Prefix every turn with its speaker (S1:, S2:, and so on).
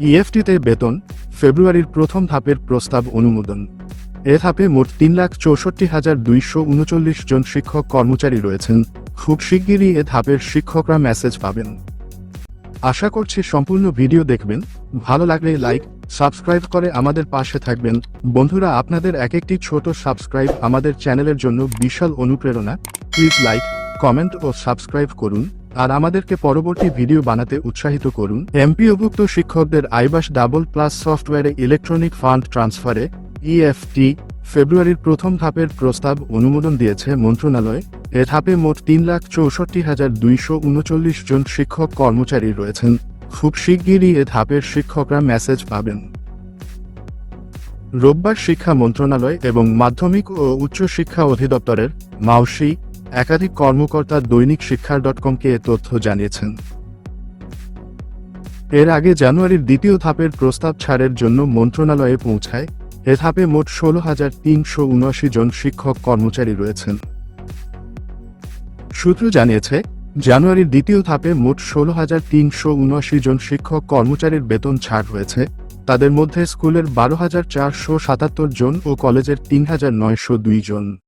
S1: ইএফটিতে বেতন, ফেব্রুয়ারির প্রথম ধাপের প্রস্তাব অনুমোদন। এ ধাপে মোট তিন লাখ চৌষট্টি হাজার দুইশো উনচল্লিশ জন শিক্ষক কর্মচারী রয়েছেন। খুব শিগগিরই এ ধাপের শিক্ষকরা মেসেজ পাবেন। আশা করছি সম্পূর্ণ ভিডিও দেখবেন। ভালো লাগলে লাইক সাবস্ক্রাইব করে আমাদের পাশে থাকবেন। বন্ধুরা, আপনাদের এক একটি ছোট সাবস্ক্রাইব আমাদের চ্যানেলের জন্য বিশাল অনুপ্রেরণা। প্লিজ লাইক কমেন্ট ও সাবস্ক্রাইব করুন। আর আমাদেরকে পরবর্তী ভিডিও বানাতে উৎসাহিত করুন। এমপিওভুক্ত শিক্ষকদের আইবাস ডাবল প্লাস সফটওয়্যারে ইলেকট্রনিক ফান্ড ট্রান্সফারে ইএফটি ফেব্রুয়ারির প্রথম ধাপের প্রস্তাব অনুমোদন দিয়েছে মন্ত্রণালয়। এ ধাপে মোট তিন লাখ চৌষট্টি হাজার দুইশো উনচল্লিশ জন শিক্ষক কর্মচারী রয়েছেন। খুব শিগগিরই এ ধাপের শিক্ষকরা মেসেজ পাবেন। রোববার শিক্ষা মন্ত্রণালয় এবং মাধ্যমিক ও উচ্চ শিক্ষা অধিদপ্তরের মাউসি একাধিক কর্মকর্তা দৈনিক শিক্ষার ডট কমকে এ তথ্য জানিয়েছেন। এর আগে জানুয়ারির দ্বিতীয় ধাপের প্রস্তাব ছাড়ের জন্য মন্ত্রণালয়ে পৌঁছায়, এ ধাপে মোট ষোলো হাজার তিনশো উনআশি জন শিক্ষক কর্মচারী রয়েছেন। সূত্র জানিয়েছে, জানুয়ারির দ্বিতীয় ধাপে মোট ষোলো হাজার তিনশো উনআশি জন শিক্ষক কর্মচারীর বেতন ছাড় হয়েছে, তাদের মধ্যে স্কুলের বারো হাজার চারশো সাতাত্তর জন ও কলেজের তিন হাজার নয়শো দুই জন।